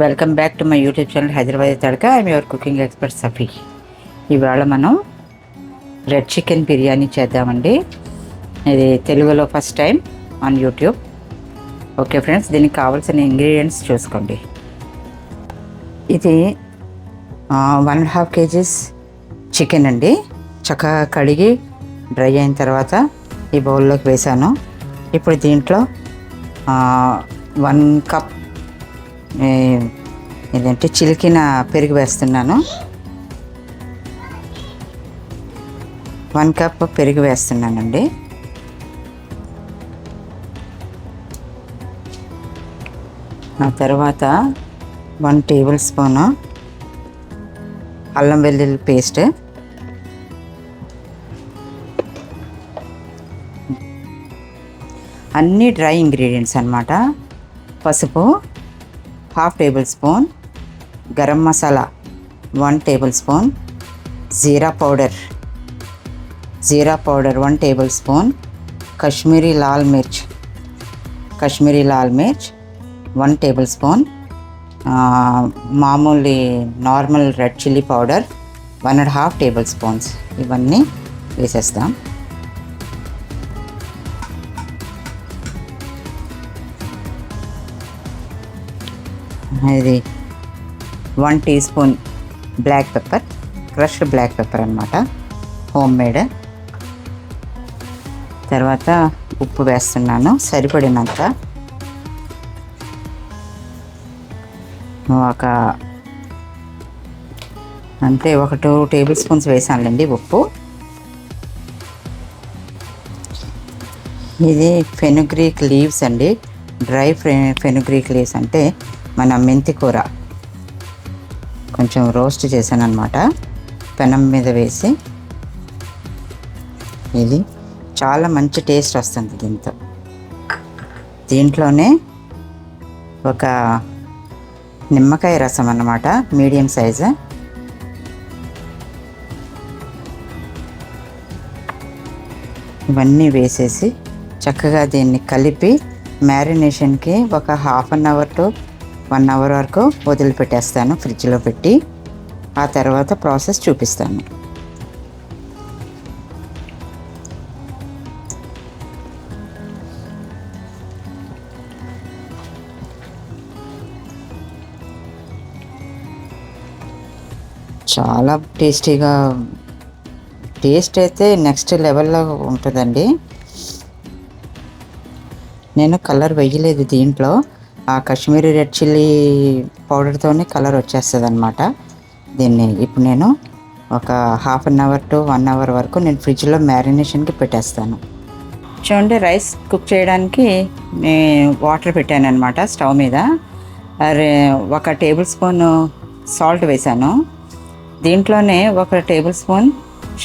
Welcome back to my YouTube channel Hyderabad Tadka I'm your cooking expert Safi ఇవాళ మనం red chicken biryani చేద్దామండి. ఇది తెలుగులో first time on YouTube okay friends దీనికి కావాల్సిన ఇంగ్రీడియంట్స్ చూసుకోండి. ఇది one and half KGs chicken అండి. చక్కగా కడిగి డ్రై అయిన తర్వాత ఈ బౌల్లోకి వేసాను. ఇప్పుడు దీంట్లో వన్ కప్ ఏంటంటే చిలికిన పెరుగు వేస్తున్నాను. వన్ కప్ పెరుగు వేస్తున్నానండి. ఆ తర్వాత వన్ టేబుల్ స్పూను అల్లం వెల్లుల్లి పేస్ట్. అన్నీ డ్రై ఇంగ్రీడియంట్స్ అనమాట పసుపు half tablespoon garam masala one tablespoon jeera powder jeera powder one tablespoon Kashmiri lal mirch Kashmiri lal mirch one tablespoon మామూలు normal red chilli powder one and half tablespoons ఇవన్నీ వేసేస్తాం. ఇది one teaspoon black pepper crushed black pepper అనమాట homemade. తర్వాత ఉప్పు వేస్తున్నాను సరిపడినంత. ఒక అంతే ఒక టూ టేబుల్ స్పూన్స్ వేసానులేండి ఉప్పు. ఇది ఫెనుగ్రీక్ లీవ్స్ అండి. డ్రై ఫె ఫెనుగ్రీక్ లీవ్స్ అంటే మన మెంతి కూర. కొంచెం రోస్ట్ చేశాను అనమాట పెనం మీద వేసి. ఇది చాలా మంచి టేస్ట్ వస్తుంది దీంతో. దీంట్లోనే ఒక నిమ్మకాయ రసం అన్నమాట మీడియం సైజు. ఇవన్నీ వేసేసి చక్కగా దీన్ని కలిపి మ్యారినేషన్కి ఒక half an hour to one hour వరకు వదిలిపెట్టేస్తాను ఫ్రిడ్జ్లో పెట్టి. ఆ తర్వాత ప్రాసెస్ చూపిస్తాను. చాలా టేస్టీగా టేస్ట్ అయితే నెక్స్ట్ లెవెల్లో ఉంటుందండి. నేను కలర్ వేయలేదు దీంట్లో. ఆ కాశ్మీరీ రెడ్ చిల్లీ పౌడర్తోనే కలర్ వచ్చేస్తుంది అనమాట దీన్ని ఇప్పుడు నేను ఒక half an hour to one hour వరకు నేను ఫ్రిడ్జ్లో మ్యారినేషన్కి పెట్టేస్తాను. చూడండి రైస్ కుక్ చేయడానికి నేను వాటర్ పెట్టాను అనమాట స్టవ్ మీద. అరే ఒక టేబుల్ స్పూన్ సాల్ట్ వేసాను. దీంట్లోనే ఒక టేబుల్ స్పూన్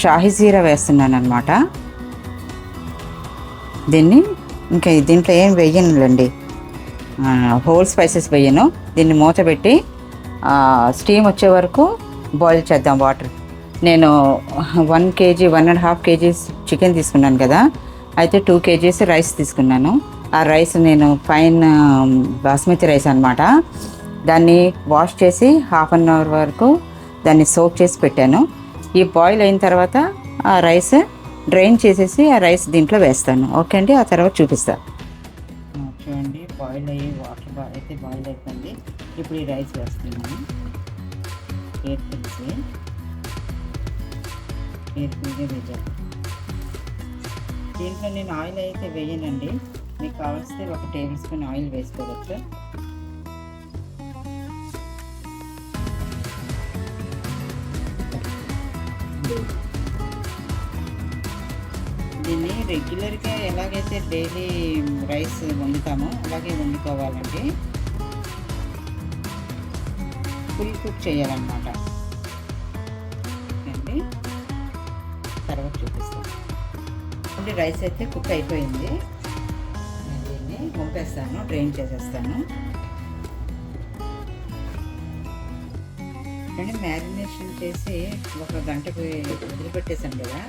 షాహీ జీరా వేస్తున్నాను అనమాట దీన్ని ఇంకా దీంట్లో ఏం వేయనులేండి. హోల్ స్పైసెస్ వేయను. దీన్ని మూత పెట్టి స్టీమ్ వచ్చే వరకు బాయిల్ చేద్దాం వాటర్ నేను one KG one and half KGs chicken తీసుకున్నాను కదా. అయితే టూ కేజీస్ రైస్ తీసుకున్నాను. ఆ రైస్ నేను ఫైన్ um, బాస్మతి రైస్ అనమాట దాన్ని వాష్ చేసి హాఫ్ అన్ అవర్ వరకు దాన్ని సోక్ చేసి పెట్టాను. ఈ బాయిల్ అయిన తర్వాత ఆ రైస్ డ్రైన్ చేసేసి ఆ రైస్ దీంట్లో వేస్తాను. ఓకే అండి? ఆ తర్వాత చూపిస్తాను బాయిల్ అయ్యి వాటర్ అయితే బాయిల్ అయిపోయింది. ఇప్పుడు ఈ రైస్ వేస్తున్నాను. కేర్ఫుల్గా కేర్ఫుల్గా వేయాలి దీంట్లో నేను ఆయిల్ అయితే వేయనండి. మీకు కావాల్సితే ఒక టేబుల్ స్పూన్ ఆయిల్ వేసుకోవచ్చు. దీన్ని రెగ్యులర్గా ఎలాగైతే డైలీ రైస్ వండుతామో అలాగే వండుకోవాలండి. ఫుల్ కుక్ చేయాలన్నమాట. అండి తర్వాత చూపిస్తాను. అంటే రైస్ అయితే కుక్ అయిపోయింది. నేను దీన్ని పంపేస్తాను డ్రైన్ చేసేస్తాను. అంటే మ్యారినేషన్ చేసి ఒక గంటకు వదిలిపెట్టేసాను కదా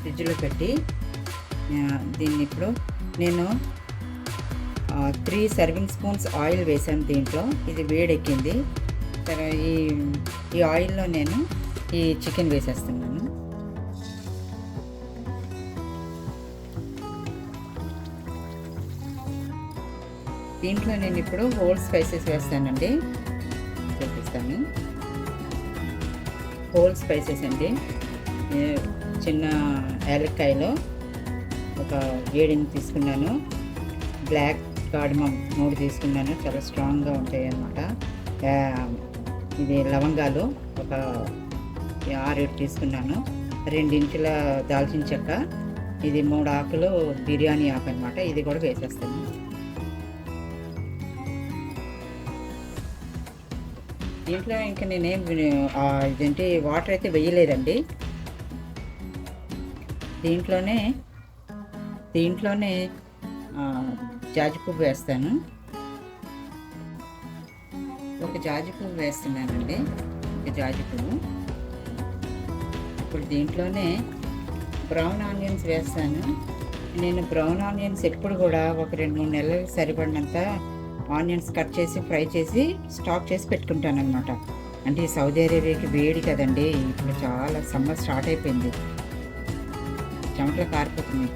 ఫ్రిడ్జ్లో పెట్టి. దీన్ని ఇప్పుడు నేను త్రీ సర్వింగ్ స్పూన్స్ ఆయిల్ వేసాను దీంట్లో. ఇది వేడెక్కింది. తర్వాత ఈ ఈ ఆయిల్లో నేను ఈ చికెన్ వేసేస్తున్నాను. దీంట్లో నేను ఇప్పుడు హోల్ స్పైసెస్ వేస్తానండి. చూపిస్తాను. హోల్ స్పైసెస్ అండి. చిన్న యాలక్కాయలో. ఒక ఏడిని తీసుకున్నాను. బ్లాక్ కాడమం మూడు తీసుకున్నాను. చాలా స్ట్రాంగ్గా ఉంటాయి అన్నమాట ఇది లవంగాలు ఒక ఆరేడు తీసుకున్నాను. రెండింటిల దాల్చిన చెక్క ఇది మూడు ఆకులు బిర్యానీ ఆకు అనమాట ఇది కూడా వేసేస్తాను. దీంట్లో ఇంకా నేనేం ఇదేంటి వాటర్ అయితే వేయలేదండి. దీంట్లోనే దీంట్లోనే జాజి పువ్వు వేస్తాను. ఒక జాజి పువ్వు వేస్తున్నానండి. ఒక జాజి పువ్వు. ఇప్పుడు దీంట్లోనే బ్రౌన్ ఆనియన్స్ వేస్తాను. నేను బ్రౌన్ ఆనియన్స్ ఎప్పుడు కూడా ఒక రెండు మూడు నెలలు సరిపడినంత ఆనియన్స్ కట్ చేసి ఫ్రై చేసి స్టాక్ చేసి పెట్టుకుంటాను అనమాట అంటే ఈ సౌదీ అరేబియాకి వేడి కదండి. ఇప్పుడు చాలా సమ్మర్ స్టార్ట్ అయిపోయింది. చెమటలు కారిపోతున్నాయి.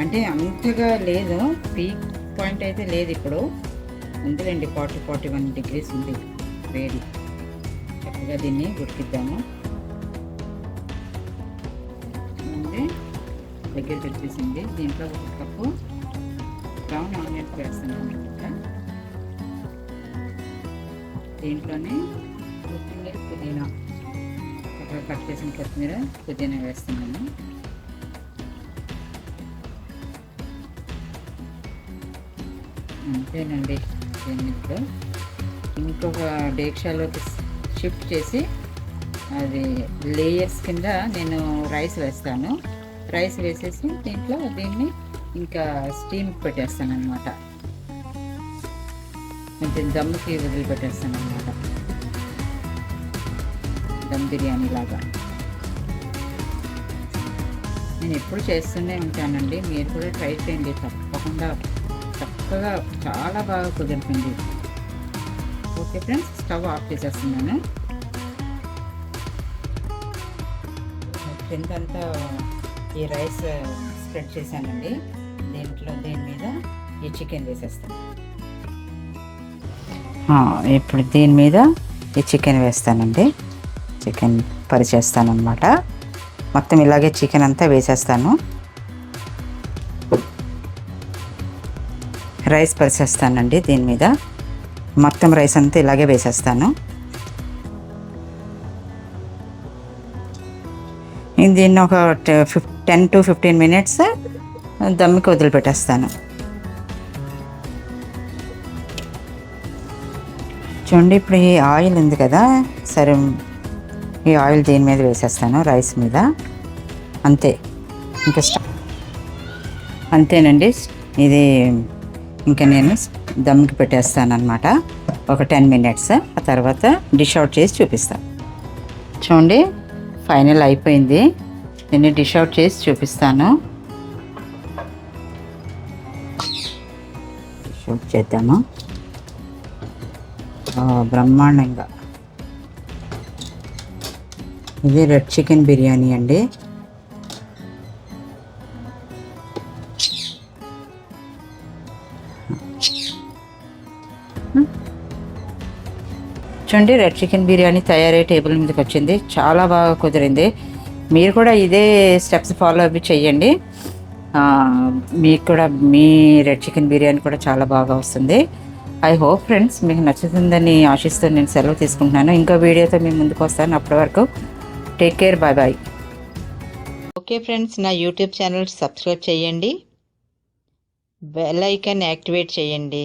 అంటే అంతగా లేదు. పీక్ పాయింట్ అయితే లేదు ఇప్పుడు. ఉందిలేండి ఫార్టీ ఫార్టీ వన్ డిగ్రీస్ ఉంది వేడి. చక్కగా దీన్ని ఉడికిద్దాము. ఉంది దగ్గరికి వచ్చేసింది దీంట్లో ఒక కప్పు బ్రౌన్ ఆనియన్స్ వేస్తున్నాను అనమాట దీంట్లోనే కొత్తిమీర పుదీనా. అక్కడ కట్ చేసిన కొత్తిమీర పుదీనా వేస్తున్నాను. అంతేనండి. దీంట్లో ఇంకొక డేక్షాలోకి షిఫ్ట్ చేసి అది లేయర్స్ కింద నేను రైస్ వేస్తాను. రైస్ వేసేసి దీంట్లో దీన్ని ఇంకా స్టీమ్ పెట్టేస్తాను అనమాట కొంచెం దమ్ముకి వదిలిపెట్టేస్తాను అనమాట దమ్ బిర్యానీ లాగా. నేను ఎప్పుడు చేస్తూనే ఉంటానండి. మీరు కూడా ట్రై చేయండి తప్పకుండా. చక్కగా చాలా బాగా కుదిరిపోయింది ఓకే ఫ్రెండ్స్ స్టవ్ ఆఫ్ చేసేస్తున్నాను. కిందంతా ఈ రైస్ స్ప్రెడ్ చేశానండి. దీంట్లో దీని మీద ఈ చికెన్ వేసేస్తాను. ఇప్పుడు దీని మీద ఈ చికెన్ వేస్తానండి. చికెన్ పరిచేస్తాను అనమాట మొత్తం ఇలాగే చికెన్ అంతా వేసేస్తాను. రైస్ పరిచేస్తానండి దీని మీద. మొత్తం రైస్ అంతా ఇలాగే వేసేస్తాను. దీన్ని ఒక ఫిఫ్ టెన్ టు ఫిఫ్టీన్ మినిట్స్ దమ్మికి వదిలిపెట్టేస్తాను. చూడండి ఇప్పుడు ఈ ఆయిల్ ఉంది కదా సరే ఈ ఆయిల్ దీని మీద వేసేస్తాను రైస్ మీద. అంతే. ఇంకా స్ట- అంతేనండి. ఇది ఇంకా నేను దమ్కి పెట్టేస్తాను అనమాట ఒక టెన్ మినిట్స్. ఆ తర్వాత డిష్ అవుట్ చేసి చూపిస్తాను చూడండి ఫైనల్ అయిపోయింది. నేను డిష్ అవుట్ చేసి చూపిస్తాను. డిష్ అవుట్ చేద్దాము? బ్రహ్మాండంగా. ఇది రెడ్ చికెన్ బిర్యానీ అండి. చూడండి రెడ్ చికెన్ బిర్యానీ తయారయ్యే టేబుల్ మీదకి వచ్చింది. చాలా బాగా కుదిరింది. మీరు కూడా ఇదే స్టెప్స్ ఫాలో అవి చేయండి మీకు కూడా మీ రెడ్ చికెన్ బిర్యానీ కూడా చాలా బాగా వస్తుంది. ఐ హోప్ ఫ్రెండ్స్ మీకు నచ్చుతుందని ఆశిస్తూ నేను సెలవు తీసుకుంటున్నాను. ఇంకో వీడియోతో మీ ముందుకు వస్తాను. అప్పటి వరకు take care bye bye okay friends నా యూట్యూబ్ ఛానల్ సబ్స్క్రైబ్ చేయండి. బెల్ ఐకాన్ యాక్టివేట్ చేయండి.